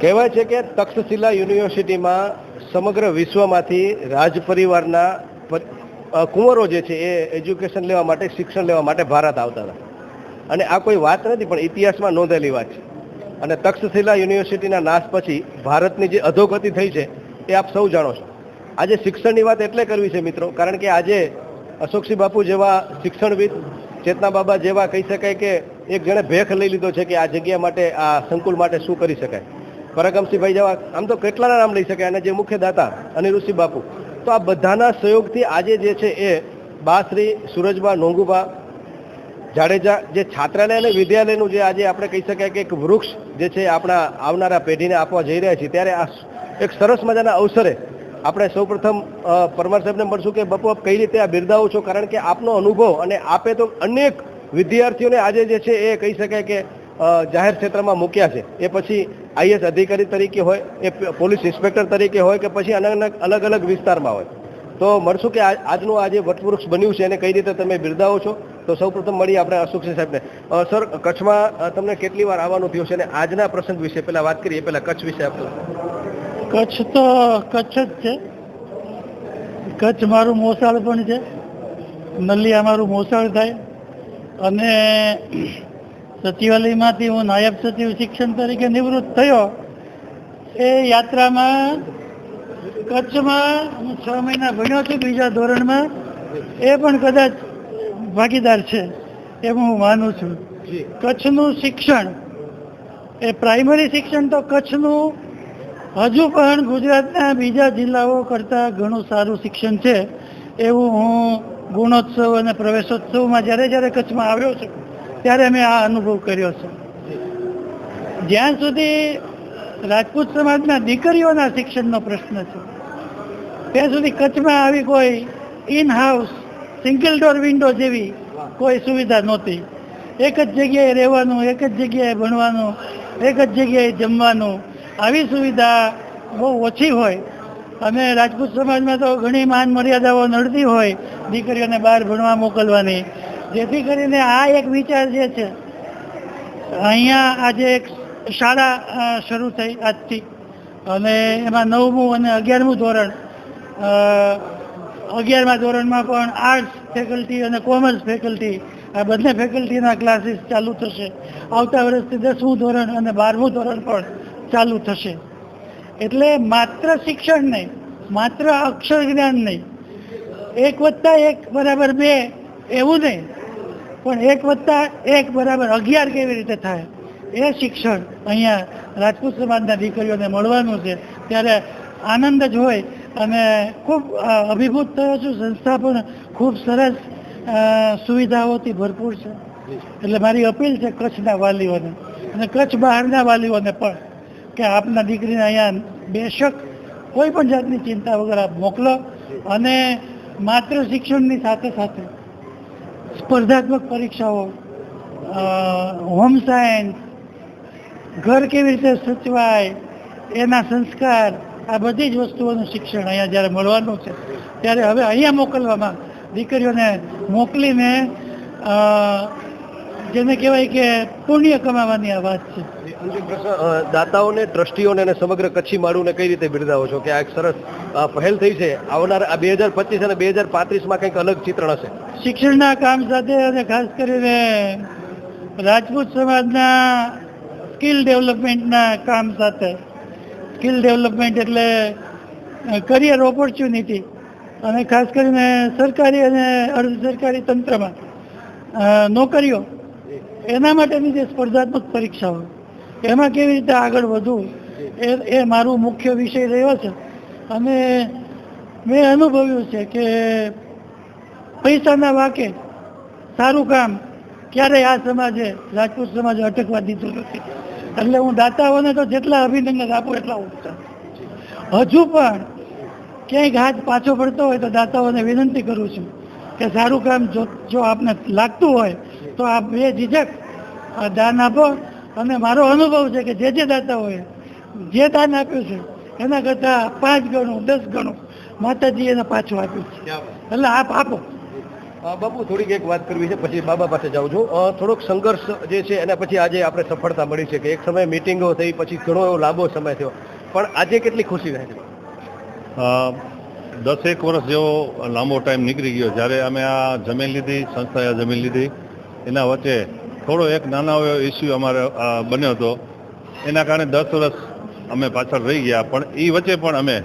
કહેવાય છે કે તક્ષશિલા યુનિવર્સિટીમાં સમગ્ર વિશ્વમાંથી રાજ પરિવારના કુંવરો જે છે એ એજ્યુકેશન લેવા માટે, શિક્ષણ લેવા માટે ભારત આવતા હતા. અને આ કોઈ વાત નથી, પણ ઇતિહાસમાં નોંધેલી વાત છે. અને તક્ષશિલા યુનિવર્સિટીના નાશ પછી ભારતની જે અધોગતિ થઈ છે, એ આપ સૌ જાણો છો. આજે શિક્ષણની વાત એટલે કરવી છે મિત્રો, કારણ કે આજે અશોકસિંહ બાપુ જેવા શિક્ષણવિદ, ચેતના બાબા જેવા કહી શકાય કે એક જણે ભેખ લઈ લીધો છે કે આ જગ્યા માટે, આ સંકુલ માટે શું કરી શકાય. પરગમસિંહભાઈ જેવા, આમ તો કેટલાના નામ લઈ શકાય અને જે મુખ્ય દાતા અનિરુષિ બાપુ. તો આ બધાના સહયોગથી આજે જે છે એ બાશ્રી સુરજબા નોંગુબા જાડેજા જે છાત્રાલય અને વિદ્યાલયનું જે આજે આપણે કહી શકાય કે એક વૃક્ષ જે છે આપણા આવનારા પેઢીને આપવા જઈ રહ્યા છીએ, ત્યારે આ એક સરસ મજાના અવસરે આપણે સૌપ્રથમ પરમાર સાહેબને મળશું કે બાપુ આપ કઈ રીતે આ બિરદાવો છો? કારણ કે આપનો અનુભવ અને આપે તો અનેક વિદ્યાર્થીઓને આજે જે છે એ કહી શકાય કે જાહેર ક્ષેત્રમાં મૂક્યા છે. એ પછી આઈએસ અધિકારી તરીકે હોય, એ પોલીસ ઇન્સ્પેક્ટર તરીકે હોય કે પછી અલગ અલગ અલગ અલગ વિસ્તારમાં હોય. તો મળશું કે આજનું આ જે વટવૃક્ષ બન્યું છે એને કઈ રીતે તમે બિરદાવો છો? તો સૌપ્રથમ મળીએ આપણે અશોકસિંહ સાહેબને. સર, કચ્છમાં તમને કેટલી વાર આવવાનું થયું છે અને આજના પ્રસંગ વિશે પહેલાં વાત કરીએ. પહેલાં કચ્છ વિશે આપણે કચ્છ તો, કચ્છ જ છે. કચ્છ મારું મોસાળ પણ છે. નલિયા મારું મોસાળ થાય. અને સચિવાલયમાંથી હું નાયબ સચિવ શિક્ષણ તરીકે નિવૃત્ત થયો. એ યાત્રામાં કચ્છમાં હું છ મહિના ભણ્યો છું બીજા ધોરણમાં. એ પણ કદાચ ભાગીદાર છે એવું હું માનું છું. કચ્છનું શિક્ષણ એ પ્રાઇમરી શિક્ષણ તો કચ્છનું હજુ પણ ગુજરાતના બીજા જિલ્લાઓ કરતાં ઘણું સારું શિક્ષણ છે. એવું હું ગુણોત્સવ અને પ્રવેશોત્સવમાં જ્યારે જ્યારે કચ્છમાં આવ્યો છું ત્યારે મેં આ અનુભવ કર્યો છે. જ્યાં સુધી રાજપૂત સમાજના દીકરીઓના શિક્ષણનો પ્રશ્ન છે, ત્યાં સુધી કચ્છમાં આવી કોઈ in house single door window જેવી કોઈ સુવિધા નહોતી. એક જ જગ્યાએ રહેવાનું, એક જ જગ્યાએ ભણવાનું, એક જ જગ્યાએ જમવાનું, આવી સુવિધા બહુ ઓછી હોય. અને રાજપૂત સમાજમાં તો ઘણી માન મર્યાદાઓ નડતી હોય દીકરીઓને બહાર ભણવા મોકલવાની. જેથી કરીને આ એક વિચાર જે છે, અહીંયા આજે એક શાળા શરૂ થઈ આજથી. અને એમાં નવમું અને અગિયારમું ધોરણ અગિયારમા ધોરણમાં પણ આર્ટ્સ ફેકલ્ટી અને કોમર્સ ફેકલ્ટી, આ બંને ફેકલ્ટીના ક્લાસીસ ચાલુ થશે. આવતા વર્ષથી દસમું ધોરણ અને બારમું ધોરણ પણ ચાલુ થશે. એટલે માત્ર શિક્ષણ નહીં, માત્ર અક્ષર જ્ઞાન નહીં. એક વત્તા એક બરાબર બે એવું નહીં. પણ એક વત્તા એક બરાબર અગિયાર કેવી રીતે થાય? એ શિક્ષણ અહીંયા રાજપૂત સમાજના દીકરીઓને મળવાનું છે. ત્યારે આનંદ જ હોય અને ખૂબ અભિભૂત થયો છું. સંસ્થા પણ ખૂબ સરસ સુવિધાઓથી ભરપૂર છે. એટલે મારી અપીલ છે કચ્છના વાલીઓને અને કચ્છ બહારના વાલીઓને પણ કે આપના દીકરીને અહીંયા બેશક કોઈ પણ જાતની ચિંતા વગર આપ મોકલો અને માત્ર શિક્ષણની સાથે સાથે સ્પર્ધાત્મક પરીક્ષાઓ હોમ સાયન્સ ઘર કેવી રીતે સચવાય, એના સંસ્કાર, આ બધી જ વસ્તુઓનું શિક્ષણ અહીંયા જ્યારે મળવાનું છે. ત્યારે હવે અહીંયા મોકલવામાં દીકરીઓને મોકલીને જેને કહેવાય કે પુણ્ય કમાવાની આ વાત છે. દાતાઓને ટ્રસ્ટીઓને અને સમગ્ર કચ્છી માળુને કઈ રીતે બિરદાવો છો? કે આ એક સરસ પહેલ થઈ છે. આવનાર આ બે હજાર પચીસ અને બે હજાર પાંત્રીસમાં કંઈક અલગ ચિત્રણ હશે? શિક્ષણના કામ સાથે અને ખાસ કરીને રાજપૂત સમાજના સ્કિલ ડેવલપમેન્ટના કામ સાથે. સ્કિલ ડેવલપમેન્ટ એટલે કરિયર ઓપોર્ચ્યુનિટી અને ખાસ કરીને સરકારી અને અર્ધ સરકારી તંત્રમાં. નોકરીઓ. એના માટેની જે સ્પર્ધાત્મક પરીક્ષાઓ, એમાં કેવી રીતે આગળ વધવું, એ એ મારું મુખ્ય વિષય રહ્યો છે. અને મેં અનુભવ્યું છે કે પૈસાના વાકે સારું કામ ક્યારેય આ સમાજે, રાજપૂત સમાજે અટકવા દીધું નથી. એટલે હું દાતાઓને તો જેટલા અભિનંદન આપું એટલા ઓછા હજુ પણ ક્યાંક હાથ પાછો પડતો હોય તો દાતાઓને વિનંતી કરું છું કે સારું કામ જો જો આપને લાગતું હોય તો આપ બે ઝીઝક આ દાન આપો. અને મારો અનુભવ છે કે જે જે દાતાઓએ જે દાન આપ્યું છે એના કરતાં પાંચ ગણું દસ ગણું માતાજી એને પાછું આપ્યું છે. એટલે આપ આપો. બાપુ થોડીક એક વાત કરવી છે પછી બાબા પાસે જાઉં છું. થોડોક સંઘર્ષ જે છે એના પછી આજે આપણે સફળતા મળી છે કે એક સમયે મિટિંગો થઈ પછી ઘણો એવો લાંબો સમય થયો. પણ આજે કેટલી ખુશી રહે છે દસેક વર્ષ જેવો લાંબો ટાઈમ નીકળી ગયો. જ્યારે અમે આ જમીન લીધી સંસ્થાએ આ જમીન લીધી એના વચ્ચે થોડો એક નાનો એવો ઇસ્યુ અમારે બન્યો હતો. એના કારણે દસ વર્ષ અમે પાછળ રહી ગયા પણ એ વચ્ચે પણ અમે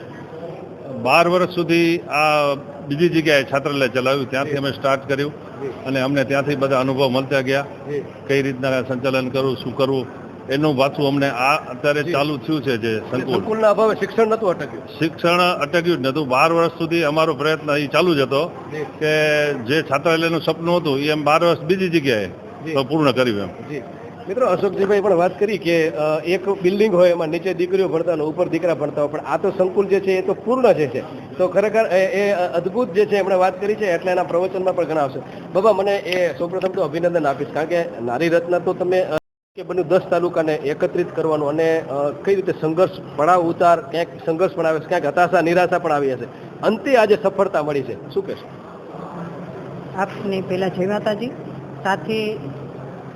બાર વર્ષ સુધી આ બીજી જગ્યાએ છાત્રાલય ચલાવ્યું. ત્યાંથી અમે સ્ટાર્ટ કર્યું અને અમને ત્યાંથી બધા અનુભવ મળતા ગયા. કઈ રીતના સંચાલન કરવું શું કરવું એનું પાછું અમને આ અત્યારે ચાલુ થયું છે જે સંકુલ. સંકુલના અભાવે શિક્ષણ નતું અટક્યું. શિક્ષણ અટક્યું જ નતું બાર વર્ષ સુધી અમારો પ્રયત્ન એ ચાલુ જ હતો કે જે છાત્રાલયનું સપનું હતું એ એમ બાર વર્ષ બીજી જગ્યાએ પૂર્ણ કર્યું એમ. મિત્રો અશોકજીભાઈ પણ વાત કરી કે એક બિલ્ડિંગ હોય એમાં નીચે દીકરીઓ ભણતા હોય ઉપર દીકરા ભણતા હોય પણ આ તો સંકુલ જે છે એ તો પૂર્ણ જે છે. તો ખરેખર એ અદ્ભુત જે છે એમણે વાત કરી છે એટલે એના પ્રવચનમાં પણ ઘણા આવશે. બાબા મને એ સૌપ્રથમ તો અભિનંદન આપીશ કારણ કે નારી રત્ન તો તમે કે બન્યું દસ તાલુકાને એકત્રિત કરવાનું અને કઈ રીતે સંઘર્ષ પડાવ ઉતાર ક્યાંક સંઘર્ષ પણ આવે છે ક્યાંક હતાશા નિરાશા પણ આવી હશે. અંતે આજે સફળતા મળી છે. શું કહેશો? આપને પહેલા જય માતાજી. સાથે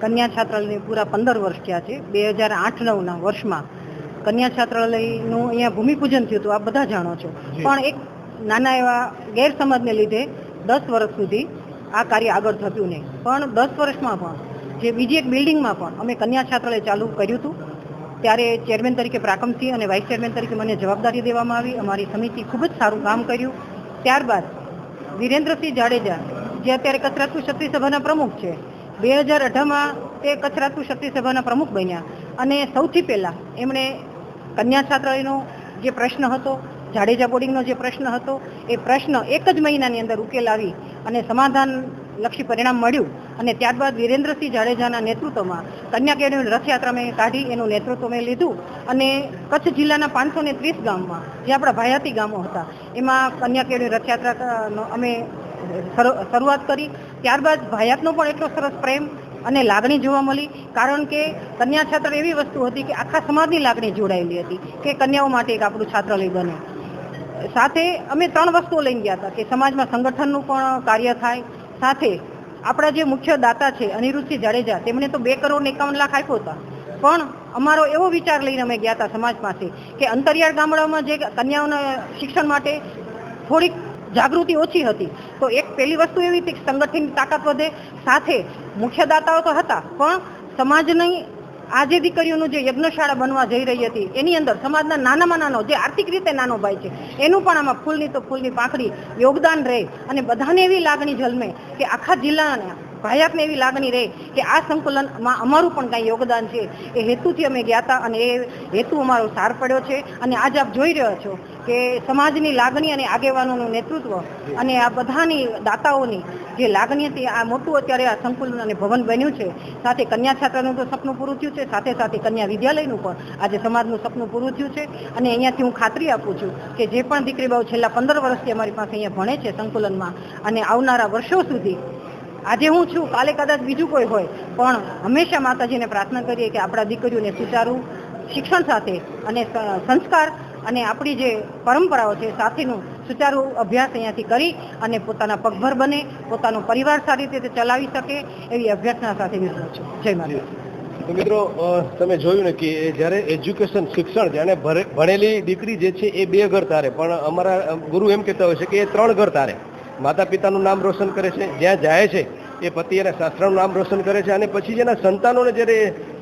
કન્યા છાત્રાલયને પૂરા પંદર વર્ષ થયા છે. બે હજાર આઠ નવના વર્ષમાં કન્યા છાત્રાલયનું અહીંયા ભૂમિપૂજન થયું હતું. આપ બધા જાણો છો. પણ એક નાના એવા ગેરસમજને લીધે દસ વર્ષ સુધી આ કાર્ય આગળ થતું નહીં. પણ દસ વર્ષમાં પણ જે બીજી એક બિલ્ડિંગમાં પણ અમે કન્યા છાત્રાલય ચાલુ કર્યું હતું. ત્યારે ચેરમેન તરીકે પ્રાકમસિંહ અને વાઇસ ચેરમેન તરીકે મને જવાબદારી દેવામાં આવી. અમારી સમિતિ ખૂબ જ સારું કામ કર્યું. ત્યારબાદ વિરેન્દ્રસિંહ જાડેજા, જે અત્યારે કચરાતું ક્ષત્રિય સભાના પ્રમુખ છે બે હજાર અઢારમાં તે કચરાતું ક્ષત્રિય સભાના પ્રમુખ બન્યા. અને સૌથી પહેલાં એમણે કન્યા છાત્રાલયનો જે પ્રશ્ન હતો, જાડેજા બોર્ડિંગનો જે પ્રશ્ન હતો, એ પ્રશ્ન એક જ મહિનાની અંદર ઉકેલ આવી અને સમાધાનલક્ષી પરિણામ મળ્યું. અને ત્યારબાદ વિરેન્દ્રસિંહ જાડેજાના નેતૃત્વમાં કન્યા કેળવણી રથયાત્રા મેં કાઢી એનું નેતૃત્વ મેં લીધું. અને કચ્છ જિલ્લાના પાંચસો ને ત્રીસ ગામમાં, જે આપણા ભાયાતી ગામો હતા, એમાં કન્યા કેળવણી રથયાત્રાનો અમે શરૂ- શરૂઆત કરી. ત્યારબાદ ભાયાતનો પણ એટલો સરસ પ્રેમ અને લાગણી જોવા મળી, કારણ કે કન્યા છાત્ર એવી વસ્તુ હતી કે આખા સમાજની લાગણી જોડાયેલી હતી કે કન્યાઓ માટે એક આપણું છાત્રાલય બને. સાથે અમે ત્રણ વસ્તુઓ લઈને ગયા હતા કે સમાજમાં સંગઠનનું પણ કાર્ય થાય, સાથે આપણા જે મુખ્ય દાતા છે, અનિરુદ્ધસિંહ જાડેજા, તેમણે તો બે કરોડ એકાવન લાખ આપ્યો હતા. પણ અમારો એવો વિચાર લઈને અમે ગયા હતા સમાજ પાસે કે અંતરિયાળ ગામડાઓમાં જે કન્યાઓના શિક્ષણ માટે થોડીક જાગૃતિ ઓછી હતી. તો એક પહેલી વસ્તુ એવી હતી કે સંગઠનની તાકાત વધે. સાથે મુખ્ય દાતાઓ તો હતા, પણ સમાજની આ જે દીકરીઓનું જે યજ્ઞશાળા બનવા જઈ રહી હતી, એની અંદર સમાજના નાનામાં નાનો, જે આર્થિક રીતે નાનો ભાઈ છે, એનું પણ આમાં ફૂલની તો ફૂલની પાંખડી યોગદાન રહે. અને બધાને એવી લાગણી જન્મે કે આખા જિલ્લાના ભાયાતને એવી લાગણી રહે કે આ સંકલનમાં અમારું પણ કાંઈ યોગદાન છે. એ હેતુથી અમે ગયા હતા અને એ હેતુ અમારો સાર પડ્યો છે. અને આજે આપ જોઈ રહ્યા છો કે સમાજની લાગણી અને આગેવાનોનું નેતૃત્વ અને આ બધાની દાતાઓની જે લાગણી હતી, આ મોટું અત્યારે આ સંકુલન અને ભવન બન્યું છે. સાથે કન્યા છાત્રાનું તો સપનું પૂરું થયું છે. સાથે સાથે કન્યા વિદ્યાલયનું પણ આજે સમાજનું સપનું પૂરું થયું છે. અને અહીંયાથી હું ખાતરી આપું છું કે જે પણ દીકરી બાઉ છેલ્લા પંદર વર્ષથી અમારી પાસે અહીંયા ભણે છે સંકુલનમાં અને આવનારા વર્ષો સુધી આજે હું છું, કાલે કદાચ બીજું કોઈ હોય, પણ હંમેશા માતાજીને પ્રાર્થના કરીએ કે આપણા દીકરીઓને સુચારું શિક્ષણ સાથે અને સંસ્કાર અને આપણી જે પરંપરાઓ છે સાથેનું સુચારું અભ્યાસ અહીંયાથી કરી અને પોતાના પગભર બને, પોતાનો પરિવાર સારી રીતે ચલાવી શકે એવી અભ્યર્થના સાથે વિરમું છું. જય માતા તો મિત્રો તમે જોયું ને કે જ્યારે એજ્યુકેશન શિક્ષણ જાણે ભણેલી દીકરી જે છે એ બે ઘર તારે, પણ અમારા ગુરુ એમ કહેતા હોય છે કે એ ત્રણ ઘર તારે. માતા પિતાનું નામ રોશન કરે છે, જ્યાં જાય છે એ પતિ અને શાસ્ત્રનું નામ રોશન કરે છે અને પછી જેના સંતાનોને જ્યારે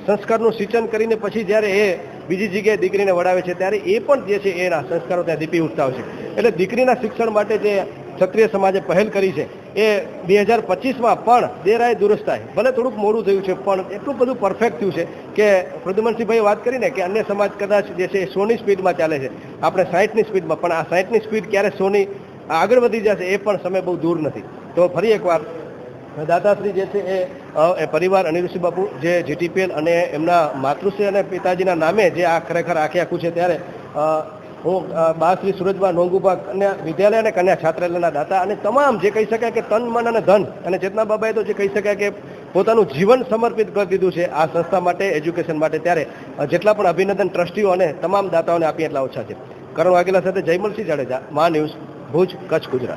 સંસ્કારનું સિંચન કરીને પછી જ્યારે એ બીજી જગ્યાએ દીકરીને વડાવે છે, ત્યારે એ પણ જે છે એના સંસ્કારો ત્યાં દીપી ઉઠતા હોય છે. એટલે દીકરીના શિક્ષણ માટે જે ક્ષત્રિય સમાજે પહેલ કરી છે, એ બે હજાર પચીસમાં પણ દેરાય દુરસ્ત થાય. ભલે થોડુંક મોડું થયું છે, પણ એટલું બધું પરફેક્ટ થયું છે કે પ્રદ્યુમનસિંહભાઈ વાત કરીને કે અન્ય સમાજ કદાચ જે છે એ સોની સ્પીડમાં ચાલે છે. આપણે સાહીઠની સ્પીડમાં, પણ આ સાહીઠની સ્પીડ ક્યારે સોની આગળ વધી જશે એ પણ સમય બહુ દૂર નથી. તો ફરી એકવાર દાતાશ્રી જે છે એ પરિવાર અનિરુષિ બાપુ, જે જીટીપીએલ અને એમના માતૃશ્રી અને પિતાજીના નામે જે આ ખરેખર આખે આખું છે ત્યારે હું બાશ્રી સુરજબા નોંગુબા કન્યા વિદ્યાલય અને કન્યા છાત્રાલયના દાતા અને તમામ જે કહી શકાય કે તન, મન અને ધન અને ચેતના બાબાએ તો જે કહી શકાય કે પોતાનું જીવન સમર્પિત કરી દીધું છે આ સંસ્થા માટે, એજ્યુકેશન માટે, ત્યારે જેટલા પણ અભિનંદન ટ્રસ્ટીઓ અને તમામ દાતાઓને આપીએ એટલા ઓછા છે. કરણ વાઘેલા સાથે જયમલસિંહ જાડેજા, મા ન્યૂઝ ભુજ, કચ્છ, ગુજરાત.